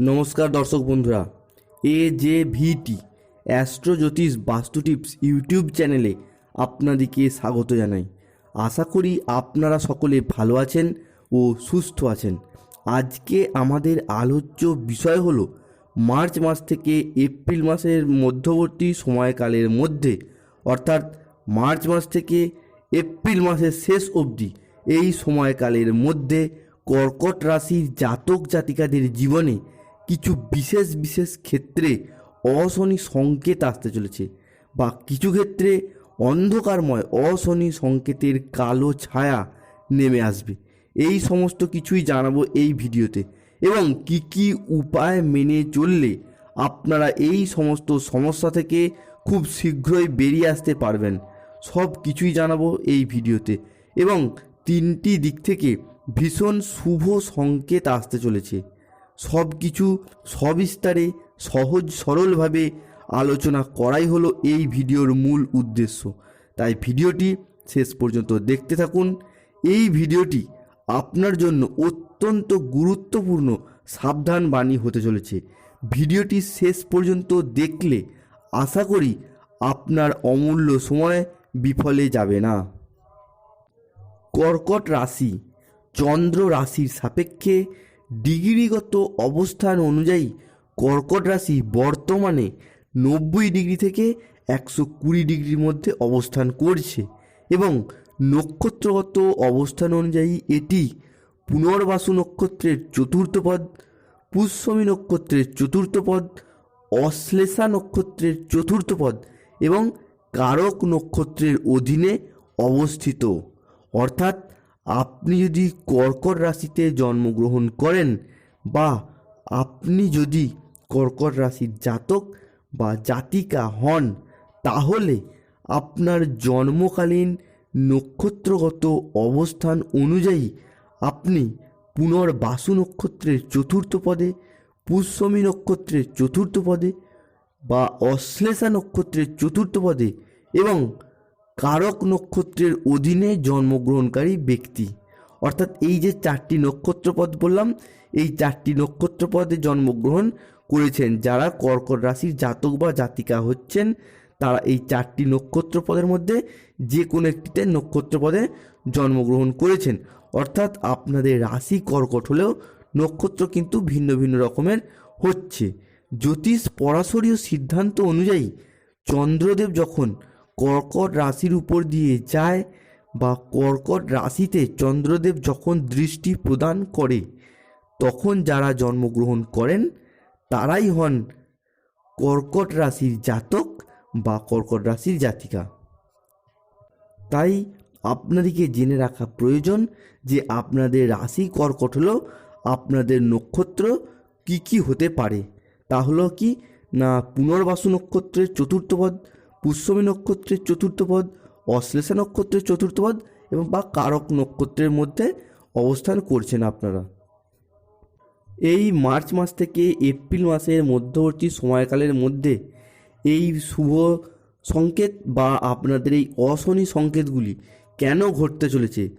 নমস্কার দর্শক বন্ধুরা, এ জে ভিটি অ্যাস্ট্রো জ্যোতিষ বাস্তু টিপস ইউটিউব চ্যানেলে আপনাদেরকে স্বাগত জানাই। আশা করি আপনারা সকলে ভালো আছেন ও সুস্থ আছেন। আজকে আমাদের আলোচ্য বিষয় হলো মার্চ মাস থেকে এপ্রিল মাসের মধ্যবর্তী সময়কালের মধ্যে, অর্থাৎ মার্চ মাস থেকে এপ্রিল মাসের শেষ অবধি এই সময়কালের মধ্যে কর্কট রাশির জাতক জাতিকাদের জীবনে কিছু বিশেষ বিশেষ ক্ষেত্রে অশনি সংকেত আসতে চলেছে বা কিছু ক্ষেত্রে অন্ধকারময় অশনি সংকেতের কালো ছায়া নেমে আসবে। এই সমস্ত কিছুই জানাব এই ভিডিওতে। এবং কি কি উপায় মেনে চললে আপনারা এই সমস্ত সমস্যা থেকে খুব শীঘ্রই বেরিয়ে আসতে পারবেন, সব কিছুই জানাব এই ভিডিওতে। এবং তিনটি দিক থেকে ভীষণ শুভ সংকেত আসতে চলেছে। সব কিছু সবিস্তারে, সহজ, সরলভাবে আলোচনা করাই হলো এই ভিডিওর মূল উদ্দেশ্য। তাই ভিডিওটি শেষ পর্যন্ত দেখতে থাকুন। এই ভিডিওটি আপনার জন্য অত্যন্ত গুরুত্বপূর্ণ, সাবধান বাণী হতে চলেছে। ভিডিওটি শেষ পর্যন্ত দেখলে আশা করি আপনার অমূল্য সময় বিফলে যাবে না। কর্কট রাশি চন্দ্র রাশির সাপেক্ষে ডিগ্রিগত অবস্থান অনুযায়ী কর্কট রাশি বর্তমানে নব্বই ডিগ্রি থেকে একশো কুড়ি ডিগ্রির মধ্যে অবস্থান করছে এবং নক্ষত্রগত অবস্থান অনুযায়ী এটি পুনর্বাসু নক্ষত্রের চতুর্থ পদ, পুষ্যমী নক্ষত্রের চতুর্থ পদ, অশ্লেষা নক্ষত্রের চতুর্থ পদ এবং কারক নক্ষত্রের অধীনে অবস্থিত। অর্থাৎ আপনি যদি কর্কট রাশিতে জন্মগ্রহণ করেন বা আপনি যদি কর্কট রাশির জাতক বা জাতিকা হন, তাহলে আপনার জন্মকালীন নক্ষত্রগত অবস্থান অনুযায়ী আপনি পুনর্বাসু নক্ষত্রের চতুর্থ পদে, পুষ্যমী নক্ষত্রের চতুর্থ পদে বা অশ্লেষা নক্ষত্রের চতুর্থ পদে এবং কারক নক্ষত্রের অধীনে জন্মগ্রহণকারী ব্যক্তি। অর্থাৎ এই যে চারটি নক্ষত্রপদ বললাম, এই চারটি নক্ষত্রপদে জন্মগ্রহণ করেছেন যারা কর্কট রাশির জাতক বা জাতিকা হচ্ছেন, তারা এই চারটি নক্ষত্রপদের মধ্যে যে কোনো একটিতে নক্ষত্রপদে জন্মগ্রহণ করেছেন। অর্থাৎ আপনাদের রাশি কর্কট হলেও নক্ষত্র কিন্তু ভিন্ন ভিন্ন রকমের হচ্ছে। জ্যোতিষ পরাশরীয় সিদ্ধান্ত অনুযায়ী চন্দ্রদেব যখন কর্কট রাশির উপর দিয়ে যায় বা কর্কট রাশিতে চন্দ্রদেব যখন দৃষ্টি প্রদান করে, তখন যারা জন্মগ্রহণ করেন, তারাই হন কর্কট রাশির জাতক বা কর্কট রাশির জাতিকা। তাই আপনাদেরকে জেনে রাখা প্রয়োজন যে আপনাদের রাশি কর্কট হলো আপনাদের নক্ষত্র কি কি হতে পারে। তা হলো কি, না পুনর্বাসু নক্ষত্রের চতুর্থ পদ পুষ্যমী নক্ষত্রের চতুর্থ পদ, অশ্লেষা নক্ষত্রের চতুর্থ পদ এবং বা কারক নক্ষত্রের মধ্যে অবস্থান করছেন আপনারা। এই মার্চ মাস থেকে এপ্রিল মাসের মধ্যবর্তী সময়কালের মধ্যে এই শুভ সংকেত বা আপনাদের এই অশনি সংকেতগুলি কেন ঘটতে চলেছে?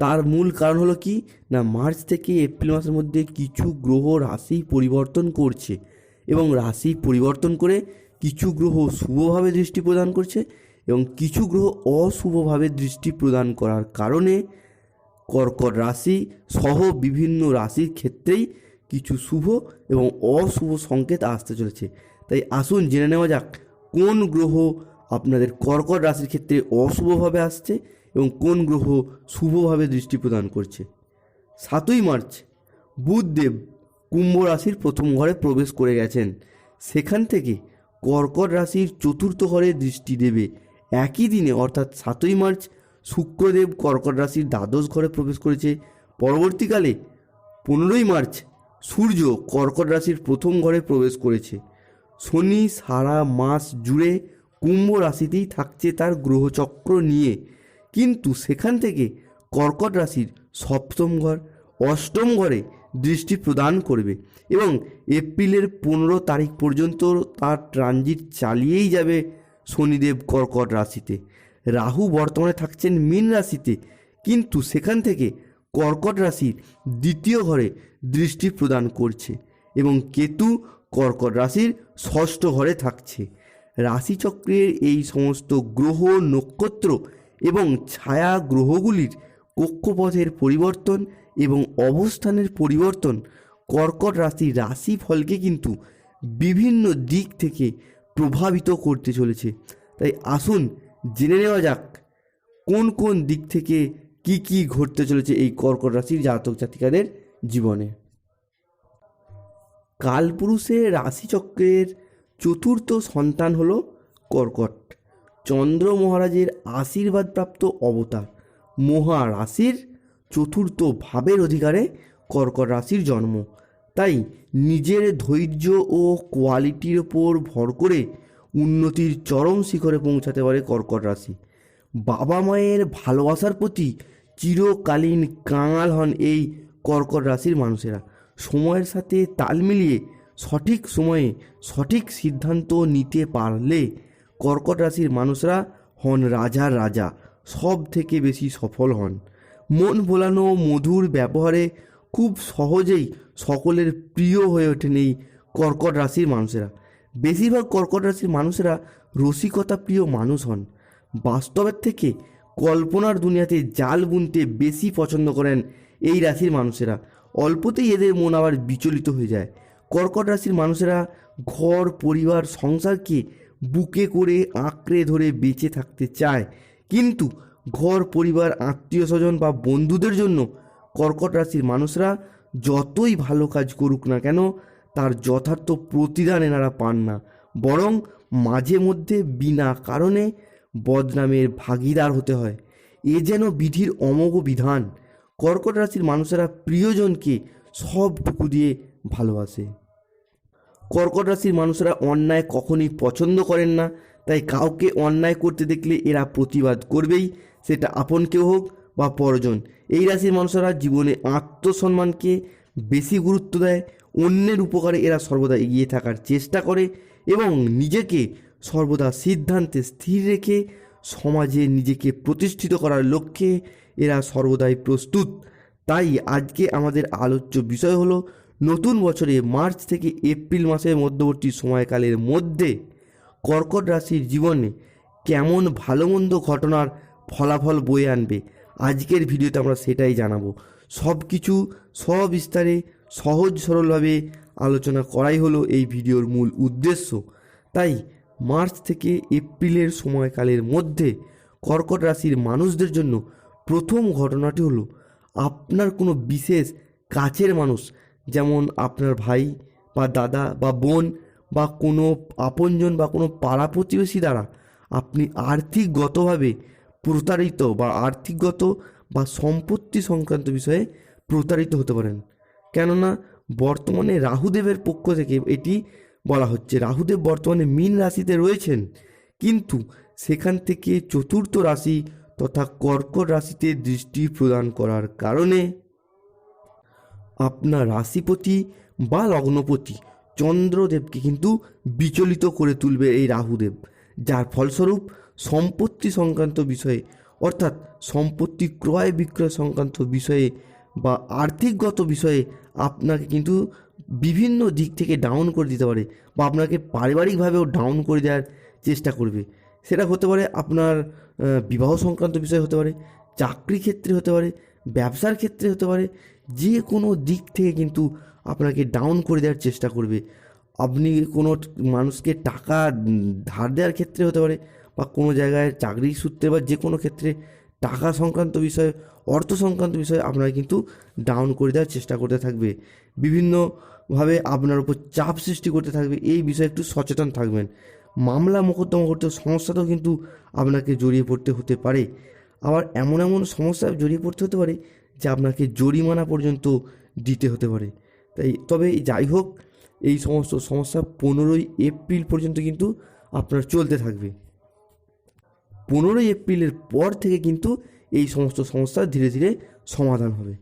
তার মূল কারণ হলো কি? না, মার্চ থেকে এপ্রিল মাসের মধ্যে কিছু গ্রহ রাশি পরিবর্তন করছে এবং রাশি পরিবর্তন করে কিছু গ্রহ শুভভাবে দৃষ্টি প্রদান করছে এবং কিছু গ্রহ অশুভভাবে দৃষ্টি প্রদান করার কারণে কর্কট রাশি সহ বিভিন্ন রাশির ক্ষেত্রেই কিছু শুভ এবং অশুভ সংকেত আসতে চলেছে। তাই আসুন জেনে নেওয়া যাক, কোন গ্রহ আপনাদের কর্কট রাশির ক্ষেত্রে অশুভভাবে আসছে এবং কোন গ্রহ শুভভাবে দৃষ্টি প্রদান করছে? সাতই মার্চ, বুধদেব কুম্ভ রাশির প্রথম ঘরে প্রবেশ করে গেছেন। সেখান থেকে কর্কট রাশির চতুর্থ ঘরে দৃষ্টি দেবে। একই দিনে, অর্থাৎ সাতই মার্চ, শুক্রদেব কর্কট রাশির দ্বাদশ ঘরে প্রবেশ করেছে। পরবর্তীকালে পনেরোই মার্চ, সূর্য কর্কট রাশির প্রথম ঘরে প্রবেশ করেছে। শনি সারা মাস জুড়ে কুম্ভ রাশিতেই থাকছে তার গ্রহচক্র নিয়ে। কিন্তু সেখান থেকে কর্কট রাশির সপ্তম ঘর, অষ্টম ঘরে দৃষ্টি প্রদান করবে এবং এপ্রিলের পনেরো তারিখ পর্যন্ত তার ট্রানজিট চালিয়েই যাবে শনিদেব কর্কট রাশিতে। রাহু বর্তমানে থাকছেন মীন রাশিতে, কিন্তু সেখান থেকে কর্কট রাশির দ্বিতীয় ঘরে দৃষ্টি প্রদান করছে এবং কেতু কর্কট রাশির ষষ্ঠ ঘরে থাকছে। রাশিচক্রের এই সমস্ত গ্রহ, নক্ষত্র এবং ছায়া গ্রহগুলির কক্ষপথের পরিবর্তন এবং অবস্থানের পরিবর্তন কর্কট রাশি রাশি রাশিফলকে কিন্তু বিভিন্ন দিক থেকে প্রভাবিত করতে চলেছে। তাই আসুন জেনে নেওয়া যাক, কোন কোন দিক থেকে কি কি ঘটতে চলেছে এই কর্কট রাশির জাতক জাতিকাদের জীবনে? কালপুরুষের রাশিচক্রের চতুর্থ সন্তান হলো কর্কট। চন্দ্র মহারাজের আশীর্বাদপ্রাপ্ত অবতার। মহারাশির চতুর্থ ভাবের অধিকারে কর্কট রাশির জন্ম। তাই নিজের ধৈর্য ও কোয়ালিটির ওপর ভর করে উন্নতির চরম শিখরে পৌঁছাতে পারে কর্কট রাশি। বাবা মায়ের ভালোবাসার প্রতি চিরকালীন কাঙাল হন এই কর্কট রাশির মানুষেরা। সময়ের সাথে তাল মিলিয়ে সঠিক সময়ে সঠিক সিদ্ধান্ত নিতে পারলে কর্কট রাশির মানুষরা হন রাজার রাজা সব থেকে বেশি সফল হন। মন ভোলানো মধুর ব্যবহারে খুব সহজেই সকলের প্রিয় হয়ে ওঠেন এই কর্কট রাশির মানুষেরা। বেশিরভাগ কর্কট রাশির মানুষেরা রসিকতা প্রিয় মানুষ হন। বাস্তবের থেকে কল্পনার দুনিয়াতে জাল বুনতে বেশি পছন্দ করেন এই রাশির মানুষেরা। অল্পতেই এদের মন আবার বিচলিত হয়ে যায়। কর্কট রাশির মানুষেরা ঘর, পরিবার, সংসারকে বুকে করে আঁকড়ে ধরে বেঁচে থাকতে চায়। কিন্তু ঘর, পরিবার আত্মীয় স্বজন বা বন্ধুদের জন্য কর্কট রাশির মানুষরা যতই ভালো কাজ করুক না কেন, তার যথার্থ প্রতিদান এনারা পান না। বরং মাঝে মধ্যে বিনা কারণে বদনামের ভাগিদার হতে হয়। এ যেন বিধির অমোঘ বিধান। কর্কট রাশির মানুষেরা প্রিয়জনকে সবটুকু দিয়ে ভালোবাসে। কর্কট রাশির মানুষরা অন্যায় কখনই পছন্দ করেন না। তাই কাউকে অন্যায় করতে দেখলে এরা প্রতিবাদ করবেই। সেটা আপন কেউ হোক বা পরজন। এই রাশির মানুষরা জীবনে আত্মসম্মানকে বেশি গুরুত্ব দেয়, অন্যের উপকারে এরা সর্বদা এগিয়ে থাকার চেষ্টা করে এবং নিজেকে সর্বদা সিদ্ধান্তে স্থির রেখে সমাজে নিজেকে প্রতিষ্ঠিত করার লক্ষ্যে এরা সর্বদাই প্রস্তুত। তাই আজকে আমাদের আলোচ্য বিষয় হলো, নতুন বছরে মার্চ থেকে এপ্রিল মাসের মধ্যবর্তী সময়কালের মধ্যে কর্কট রাশির জীবনে কেমন ভালো মন্দ ঘটনার ফলাফল বয়ে আনবে। আজকের ভিডিওতে আমরা সেটাই জানাব। সব কিছু সবিস্তারে, সহজ সরলভাবে আলোচনা করাই হলো এই ভিডিওর মূল উদ্দেশ্য। তাই মার্চ থেকে এপ্রিলের সময়কালের মধ্যে কর্কট রাশির মানুষদের জন্য প্রথম ঘটনাটি হলো আপনার কোনো বিশেষ কাছের মানুষ, যেমন আপনার ভাই বা দাদা বা বোন বা কোনো আপনজন বা কোনো পাড়া প্রতিবেশী দ্বারা আপনি আর্থিকগতভাবে প্রতারিত বা আর্থিকগত বা সম্পত্তি সংক্রান্ত বিষয়ে প্রতারিত হতে পারেন। কেননা বর্তমানে রাহুদেবের পক্ষ থেকে এটি বলা হচ্ছে, রাহুদেব বর্তমানে মীন রাশিতে রয়েছেন, কিন্তু সেখান থেকে চতুর্থ রাশি তথা কর্কট রাশিতে দৃষ্টি প্রদান করার কারণে আপনার রাশিপতি বা লগ্নপতি চন্দ্রদেবকে কিন্তু বিচলিত করে তুলবে এই রাহুদেব, যার ফলস্বরূপ সম্পত্তি সংক্রান্ত বিষয়ে, অর্থাৎ সম্পত্তি ক্রয় বিক্রয় সংক্রান্ত বিষয়ে বা আর্থিকগত বিষয়ে আপনাকে কিন্তু বিভিন্ন দিক থেকে ডাউন করে দিতে পারে বা আপনাকে পারিবারিকভাবেও ডাউন করে দেওয়ার চেষ্টা করবে। সেটা হতে পারে আপনার বিবাহ সংক্রান্ত বিষয় হতে পারে, চাকরি ক্ষেত্রে হতে পারে, ব্যবসার ক্ষেত্রে হতে পারে, যে কোনো দিক থেকে কিন্তু আপনাকে ডাউন করে দেওয়ার চেষ্টা করবে। আপনি কোনো মানুষকে টাকা ধার দেওয়ার ক্ষেত্রে হতে পারে বা কোনো জায়গায় চাকরি সূত্রে বা যে কোনো ক্ষেত্রে টাকা সংক্রান্ত বিষয়ে, অর্থ সংক্রান্ত বিষয়ে আপনাকে কিন্তু ডাউন করে দেওয়ার চেষ্টা করতে থাকবে। বিভিন্নভাবে আপনার উপর চাপ সৃষ্টি করতে থাকবে, এই বিষয়ে একটু সচেতন থাকবেন। মামলা মোকদ্দমা করতে সমস্যাতেও কিন্তু আপনাকে জড়িয়ে পড়তে হতে পারে। আবার এমন এমন সমস্যায় জড়িয়ে পড়তে হতে পারে যে আপনাকে জরিমানা পর্যন্ত দিতে হতে পারে। তাই, তবে যাই হোক, এই সমস্ত সমস্যা পনেরোই এপ্রিল পর্যন্ত কিন্তু আপনার চলতে থাকবে। পনেরোই এপ্রিলের পর থেকে কিন্তু এই সমস্ত সমস্যার ধীরে ধীরে সমাধান হবে।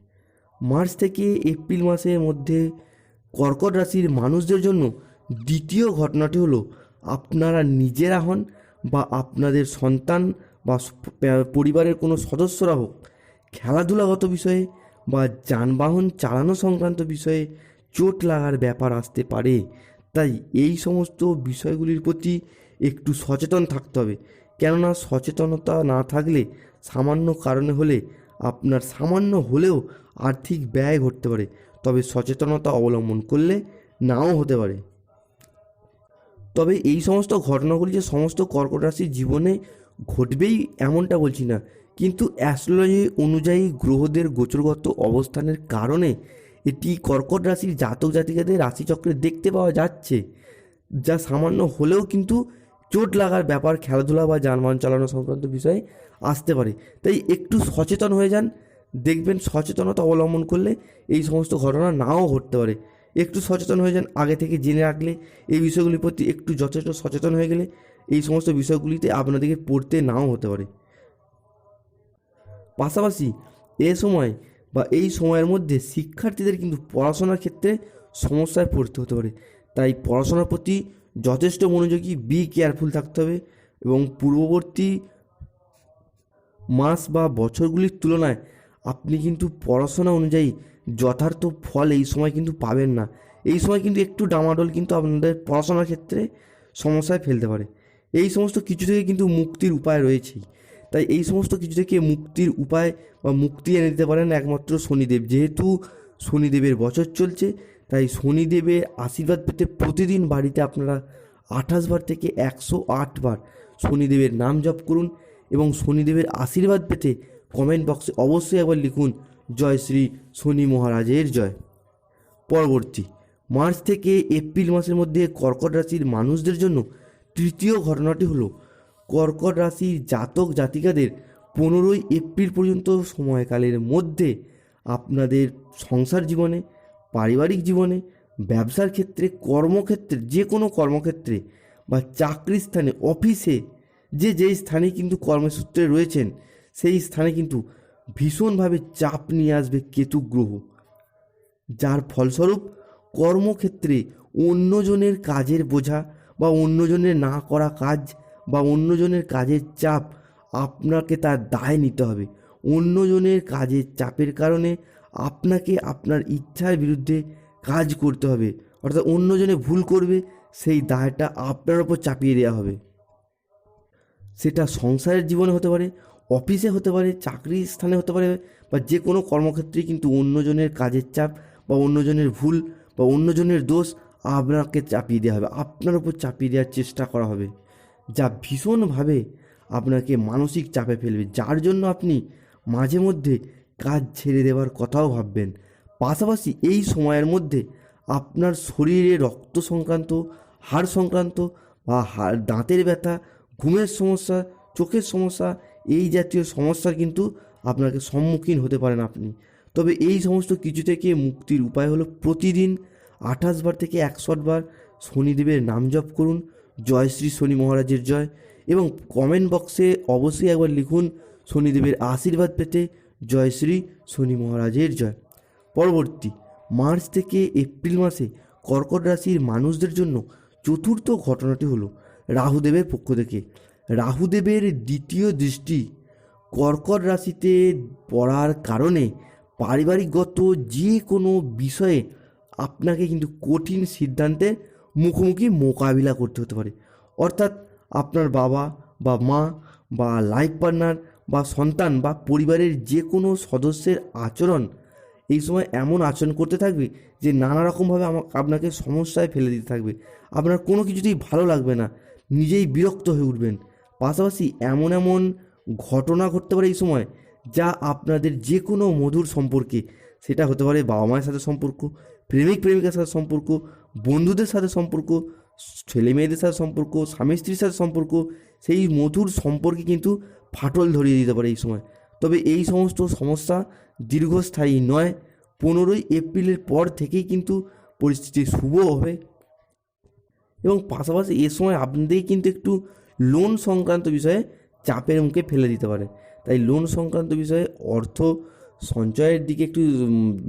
মার্চ থেকে এপ্রিল মাসের মধ্যে কর্কট রাশির মানুষদের জন্য দ্বিতীয় ঘটনাটি হলো, আপনারা নিজেরা হন বা আপনাদের সন্তান বা পরিবারের কোনো সদস্যরা হোক, খেলাধুলাগত বিষয়ে বা যানবাহন চালানো সংক্রান্ত বিষয়ে চোট লাগার ব্যাপার আসতে পারে। তাই এই সমস্ত বিষয়গুলির প্রতি একটু সচেতন থাকতে হবে। কেননা সচেতনতা না থাকলে সামান্য কারণে হলে আপনার সামান্য হলেও আর্থিক ব্যয় ঘটতে পারে। তবে সচেতনতা অবলম্বন করলে নাও হতে পারে। তবে এই সমস্ত ঘটনাগুলি যে সমস্ত কর্কট রাশির জীবনে ঘটবেই এমনটা বলছি না, কিন্তু অ্যাস্ট্রোলজি অনুযায়ী গ্রহদের গোচরগত অবস্থানের কারণে এটি কর্কট রাশির জাতক জাতিকাদের রাশিচক্রে দেখতে পাওয়া যাচ্ছে, যা সামান্য হলেও কিন্তু চোট লাগার ব্যাপার খেলাধুলা বা যানবাহন চালানো সংক্রান্ত বিষয়ে আসতে পারে। তাই একটু সচেতন হয়ে যান, দেখবেন সচেতনতা অবলম্বন করলে এই সমস্ত ঘটনা নাও ঘটতে পারে। একটু সচেতন হয়ে যান, আগে থেকে জেনে রাখলে এই বিষয়গুলির প্রতি একটু যথেষ্ট সচেতন হয়ে গেলে এই সমস্ত বিষয়গুলিতে আপনাদেরকে পড়তে নাও হতে পারে। পাশাপাশি এ সময় বা এই সময়ের মধ্যে শিক্ষার্থীদের কিন্তু পড়াশোনার ক্ষেত্রে সমস্যায় পড়তে হতে পারে। তাই পড়াশোনার প্রতি যথেষ্ট মনোযোগী বি কেয়ারফুল থাকতে হবে এবং পূর্ববর্তী মাস বা বছরগুলির তুলনায় আপনি কিন্তু পড়াশোনা অনুযায়ী যথার্থ ফল এই সময় কিন্তু পাবেন না। এই সময় কিন্তু একটু ডামাডোল কিন্তু আপনাদের পড়াশোনার ক্ষেত্রে সমস্যায় ফেলতে পারে। এই সমস্ত কিছু থেকে কিন্তু মুক্তির উপায় রয়েছেই। তাই এই সমস্ত কিছু থেকে মুক্তির উপায় বা মুক্তি এনে দিতে পারেন একমাত্র শনিদেব। যেহেতু শনিদেবের বছর চলছে তাই শনিদেবের আশীর্বাদ পেতে প্রতিদিন বাড়িতে আপনারা আঠাশ বার থেকে একশো আট বার শনিদেবের নাম জপ করুন এবং শনিদেবের আশীর্বাদ পেতে কমেন্ট বক্সে অবশ্যই একবার লিখুন, জয় শ্রী শনি মহারাজের জয়। পরবর্তী, মার্চ থেকে এপ্রিল মাসের মধ্যে কর্কট রাশির মানুষদের জন্য তৃতীয় ঘটনাটি হলো, কর্কট রাশির জাতক জাতিকাদের পনেরোই এপ্রিল পর্যন্ত সময়কালের মধ্যে আপনাদের সংসার জীবনে পারিবারিক জীবনে, ব্যবসার ক্ষেত্রে, কর্মক্ষেত্রে, যে কোনো কর্মক্ষেত্রে বা চাকরির স্থানে, অফিসে, যে যেই স্থানে কিন্তু কর্মসূত্রে রয়েছেন, সেই স্থানে কিন্তু ভীষণভাবে চাপ নিয়ে আসবে কেতু গ্রহ। যার ফলস্বরূপ কর্মক্ষেত্রে অন্যজনের কাজের বোঝা বা অন্যজনের না করা কাজ বা অন্যজনের কাজের চাপ আপনাকে তার দায় নিতে হবে। অন্যজনের কাজের চাপের কারণে আপনাকে আপনার ইচ্ছার বিরুদ্ধে কাজ করতে হবে। অর্থাৎ অন্যজনে ভুল করবে, সেই দায়টা আপনার ওপর চাপিয়ে দেওয়া হবে। সেটা সংসারের জীবনে হতে পারে, অফিসে হতে পারে, চাকরির স্থানে হতে পারে, বা যে কোনো কর্মক্ষেত্রে কিন্তু অন্যজনের কাজের চাপ, বা অন্যজনের ভুল, বা অন্যজনের দোষ আপনাকে চাপিয়ে দেওয়া হবে। আপনার উপর চাপিয়ে দেওয়ার চেষ্টা করা হবে। যা ভীষণভাবে আপনাকে মানসিক চাপে ফেলবে। যার জন্য আপনি মাঝে মধ্যে কাজ ছেড়ে দেওয়ার কথাও ভাববেন। পাশাপাশি এই সময়ের মধ্যে আপনার শরীরে রক্ত সংক্রান্ত, হাড় সংক্রান্ত বা হাড়, দাঁতের ব্যথা, ঘুমের সমস্যা, চোখের সমস্যা এই জাতীয় সমস্যার কিন্তু আপনাকে সম্মুখীন হতে পারেন আপনি। তবে এই সমস্ত কিছু থেকে মুক্তির উপায় হলো প্রতিদিন আঠাশ বার থেকে একশো বার শনিদেবের নাম জপ করুন। জয় শ্রী শনি মহারাজের জয় এবং কমেন্ট বক্সে অবশ্যই একবার লিখুন শনিদেবের আশীর্বাদ পেতে জয় শ্রী শনি মহারাজের জয়। পরবর্তী, মার্চ থেকে এপ্রিল মাসে কর্কট রাশির মানুষদের জন্য চতুর্থ ঘটনাটি হলো রাহুদেবের পক্ষ থেকে। রাহুদেবের দ্বিতীয় দৃষ্টি কর্কট রাশিতে পড়ার কারণে পারিবারিকগত যে কোনো বিষয়ে আপনাকে কিন্তু কঠিন সিদ্ধান্তের মুখোমুখি মোকাবিলা করতে হতে পারে। অর্থাৎ আপনার বাবা বা মা বা লাইফ পার্টনার বা সন্তান বা পরিবারের যে কোনো সদস্যের আচরণ, এই সময় এমন আচরণ করতে থাকবে যে নানা রকমভাবে আপনাকে সমস্যায় ফেলে দিতে থাকবে। আপনার কোনো কিছুতেই ভালো লাগবে না, নিজেই বিরক্ত হয়ে উঠবেন। পাশাপাশি এমন এমন ঘটনা ঘটতে পারে এই সময় যা আপনাদের যে কোনো মধুর সম্পর্কে, সেটা হতে পারে বাবা মায়ের সাথে সম্পর্ক প্রেমিক প্রেমিকার সাথে সম্পর্ক, বন্ধুদের সাথে সম্পর্ক ছেলে মেয়েদের সাথে সম্পর্ক, স্বামী স্ত্রীর সাথে সম্পর্ক, সেই মধুর সম্পর্কে কিন্তু ফাটল ধরিয়ে দিতে পারে এই সময়। তবে এই সমস্ত সমস্যা দীর্ঘস্থায়ী নয়, পনেরোই এপ্রিলের পর থেকেই কিন্তু পরিস্থিতি শুভ হবে। এবং পাশাপাশি এ সময় আপনাদেরই কিন্তু একটু লোন সংক্রান্ত বিষয়ে চাপের মুখে ফেলে দিতে পারে। তাই লোন সংক্রান্ত বিষয়ে অর্থ সঞ্চয়ের দিকে একটু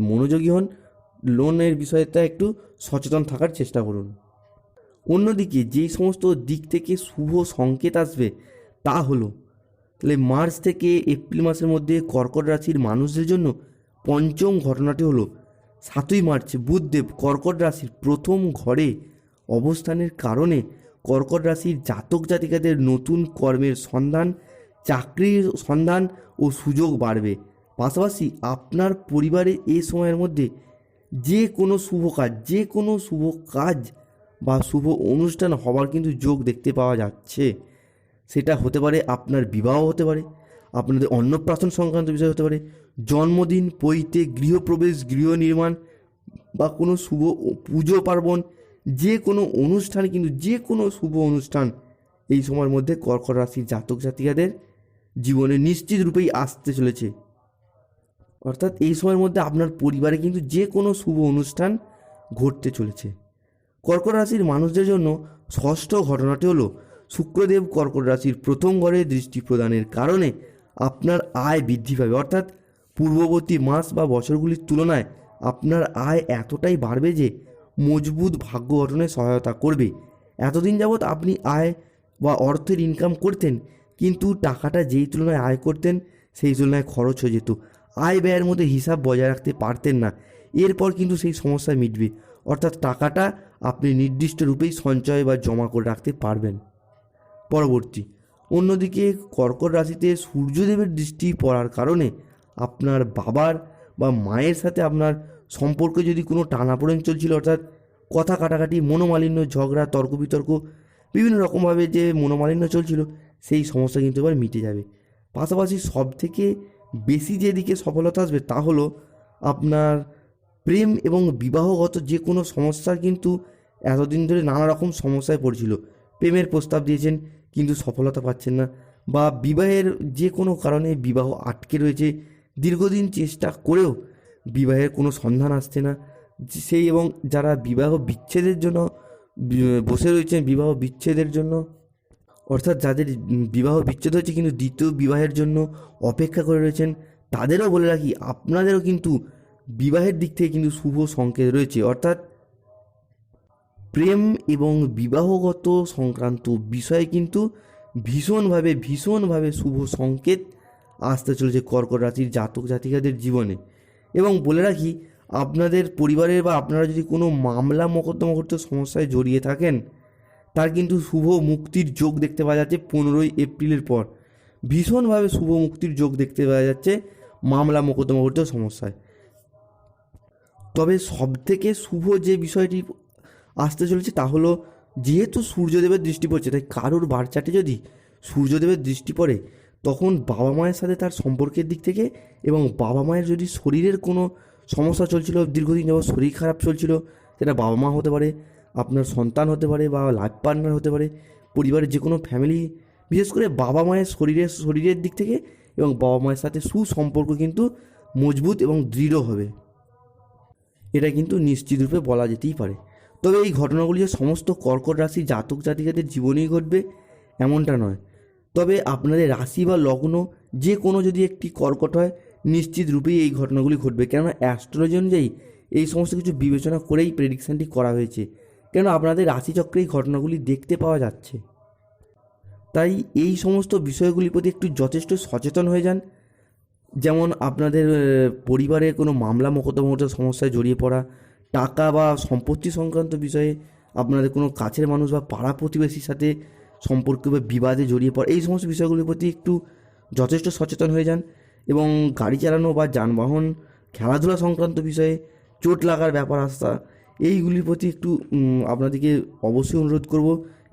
মনোযোগী হন। লোনের বিষয়টা একটু সচেতন থাকার চেষ্টা করুন। অন্যদিকে যেই সমস্ত দিক থেকে শুভ সংকেত আসবে, তা হলো, তাহলে মার্চ থেকে এপ্রিল মাসের মধ্যে কর্কট রাশির মানুষদের জন্য পঞ্চম ঘটনাটি হলো, সাতই মার্চ, বুধদেব কর্কট রাশির প্রথম ঘরে অবস্থানের কারণে কর্কট রাশির জাতক জাতিকাদের নতুন কর্মের সন্ধান, চাকরির সন্ধান ও সুযোগ বাড়বে। পাশাপাশি আপনার পরিবারে এই সময়ের মধ্যে যে কোনো শুভ কাজ, যে কোনো শুভ কাজ বা শুভ অনুষ্ঠান হওয়ার কিন্তু যোগ দেখতে পাওয়া যাচ্ছে। সেটা হতে পারে আপনার বিবাহ হতে পারে, আপনাদের অন্নপ্রাশন সংক্রান্ত বিষয় হতে পারে, জন্মদিন, পৈতে, গৃহপ্রবেশ, গৃহ নির্মাণ বা কোনো শুভ পুজো, পার্বণ, যে কোনো অনুষ্ঠান কিন্তু যে কোনো শুভ অনুষ্ঠান এই সময়ের মধ্যে কর্কট রাশির জাতক জাতিকাদের জীবনে নিশ্চিত রূপেই আসতে চলেছে। অর্থাৎ এই সময়ের মধ্যে আপনার পরিবারে কিন্তু যে কোনো শুভ অনুষ্ঠান ঘটতে চলেছে। কর্কট রাশির মানুষদের জন্য ষষ্ঠ ঘটনাটি হলো শুক্রদেব কর্কট রাশির প্রথম ঘরে দৃষ্টি প্রদানের কারণে আপনার আয় বৃদ্ধি পাবে। অর্থাৎ পূর্ববর্তী মাস বা বছরগুলির তুলনায় আপনার আয় এতটাই বাড়বে যে মজবুত ভাগ্য গঠনে সহায়তা করবে। এতদিন যাবৎ আপনি আয় বা অর্থের ইনকাম করতেন, কিন্তু টাকাটা যেই তুলনায় আয় করতেন, সেই তুলনায় খরচ হয়ে যেত। আয় ব্যয়ের মধ্যে হিসাব বজায় রাখতে পারতেন না। এরপর কিন্তু সেই সমস্যা মিটবে। অর্থাৎ টাকাটা আপনি নির্দিষ্ট রূপেই সঞ্চয় বা জমা করে রাখতে পারবেন। পরবর্তী, অন্যদিকে কর্কট রাশিতে সূর্যদেবের দৃষ্টি পড়ার কারণে আপনার বাবার বা মায়ের সাথে আপনার সম্পর্কে যদি কোনো টানাপোড়েন চলছিল, অর্থাৎ কথা কাটাকাটি, মনোমালিন্য, ঝগড়া তর্ক বিতর্ক বিভিন্ন রকমভাবে যে মনোমালিন্য চলছিল, সেই সমস্যা কিন্তু এবার মিটে যাবে। পাশাপাশি সব থেকে বেশি যেদিকে সফলতা আসবে তা হলো আপনার প্রেম এবং বিবাহগত যে কোনো সমস্যার কিন্তু এতদিন ধরে নানা রকম সমস্যায় পড়ছিল। প্রেমের প্রস্তাব দিয়েছেন কিন্তু সফলতা পাচ্ছেন না বা বিবাহের যে কোনো কারণে বিবাহ আটকে রয়েছে, দীর্ঘদিন চেষ্টা করেও বিবাহের কোনো সন্ধান আসছে না। সেই এবং যারা বিবাহ বিচ্ছেদের জন্য, বসে রয়েছেন বিবাহ বিচ্ছেদের জন্য, অর্থাৎ যাদের বিবাহ বিচ্ছেদ হয়েছে কিন্তু দ্বিতীয় বিবাহের জন্য অপেক্ষা করে রয়েছেন, তাদেরও বলে রাখি, আপনাদেরও কিন্তু বিবাহের দিক থেকে কিন্তু শুভ সংকেত রয়েছে। অর্থাৎ প্রেম এবং বিবাহগত সংক্রান্ত বিষয়ে কিন্তু ভীষণভাবে ভীষণভাবে শুভ সংকেত আসতে চলেছে কর্কট রাশির জাতক জাতিকাদের জীবনে। এবং বলে রাখি, আপনাদের পরিবারের বা আপনারা যদি কোনো মামলা মোকদ্দমাগত সমস্যায় জড়িয়ে থাকেন, তার কিন্তু শুভ মুক্তির যোগ দেখতে পাওয়া যাচ্ছে পনেরোই এপ্রিলের পর। ভীষণভাবে শুভ মুক্তির যোগ দেখতে পাওয়া যাচ্ছে মামলা মোকদ্দমাগত সমস্যায়। তবে সবথেকে শুভ যে বিষয়টি আসতে চলেছে তা হলো, যেহেতু সূর্যদেবের দৃষ্টি পড়ছে, তাই কারোর বাচ্চাটি যদি সূর্যদেবের দৃষ্টি পড়ে, তখন বাবা মায়ের সাথে তার সম্পর্কের দিক থেকে এবং বাবা মায়ের যদি শরীরের কোনো সমস্যা চলছিল, দীর্ঘদিন যাবত শরীর খারাপ চলছিল, সেটা বাবা মা হতে পারে, আপনার সন্তান হতে পারে বা লাইফ পার্টনার হতে পারে, পরিবারের যে কোনো ফ্যামিলি বিশেষ করে বাবা মায়ের শরীরের শরীরের দিক থেকে এবং বাবা মায়ের সাথে সুসম্পর্ক কিন্তু মজবুত এবং দৃঢ় হবে। এটা কিন্তু নিশ্চিত রূপে বলা যেতেই পারে। তবে এই ঘটনাগুলি যে সমস্ত কর্কট রাশি, জাতক, জাতিকাদের জীবনেই ঘটবে, এমনটা নয়। তবে আপনাদের রাশি বা লগ্ন যে কোনো যদি একটি কর্কট হয়, নিশ্চিত রূপেই এই ঘটনাগুলি ঘটবে। কেননা অ্যাস্ট্রোলজি অনুযায়ী এই সমস্ত কিছু বিবেচনা করেই প্রেডিকশানটি করা হয়েছে। কেন আপনাদের রাশিচক্রে এই ঘটনাগুলি দেখতে পাওয়া যাচ্ছে। তাই এই সমস্ত বিষয়গুলির প্রতি একটু যথেষ্ট সচেতন হয়ে যান। যেমন আপনাদের পরিবারে কোনো মামলা মোকদ্দমাগত সমস্যায় জড়িয়ে পড়া, টাকা বা সম্পত্তি সংক্রান্ত বিষয়ে আপনাদের কোনো কাছের মানুষ বা পাড়া প্রতিবেশীর সাথে সম্পর্ক বা বিবাদে জড়িয়ে পড়া, এই সমস্ত বিষয়গুলির প্রতি একটু যথেষ্ট সচেতন হয়ে যান এবং গাড়ি চালানো বা যানবাহন খেলাধুলা সংক্রান্ত বিষয়ে চোট লাগার ব্যাপার আসা এইগুলির প্রতি একটু আপনাদেরকে অবশ্যই অনুরোধ করব,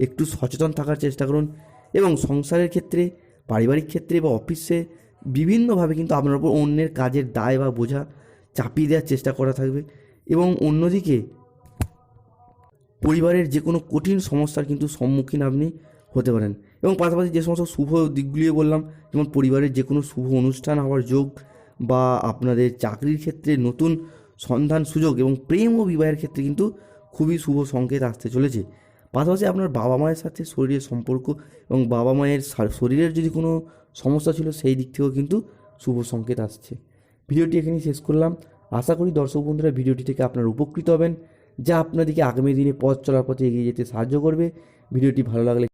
একটু সচেতন থাকার চেষ্টা করুন এবং সংসারের ক্ষেত্রে, পারিবারিক ক্ষেত্রে বা অফিসে বিভিন্নভাবে কিন্তু আপনার উপর অন্যের কাজের দায় বা বোঝা চাপিয়ে দেওয়ার চেষ্টা করা থাকবে এবং অন্যদিকে পরিবারের যে কোনো কঠিন সমস্যার কিন্তু সম্মুখীন আপনি হতে পারেন। এবং পাশাপাশি যে সমস্ত শুভ দিকগুলিও বললাম, যেমন পরিবারের যে কোনো শুভ অনুষ্ঠান হওয়ার যোগ বা আপনাদের চাকরির ক্ষেত্রে নতুন সন্ধান সুযোগ এবং প্রেম ও বিবাহের ক্ষেত্রে কিন্তু খুবই শুভ সংকেত আসতে চলেছে। পাশাপাশি আপনার বাবা মায়ের সাথে শরীরের সম্পর্ক এবং বাবা মায়ের শরীরের যদি কোনো সমস্যা ছিল সেই দিক থেকেও কিন্তু শুভ সংকেত আসছে। ভিডিওটি এখানেই শেষ করলাম। আশা করি দর্শক বন্ধুরা ভিডিওটি থেকে আপনারা উপকৃত হবেন, যা আপনাদেরকে আগামী দিনে পথ চলার পথে এগিয়ে যেতে সাহায্য করবে। ভিডিওটি ভালো লাগলে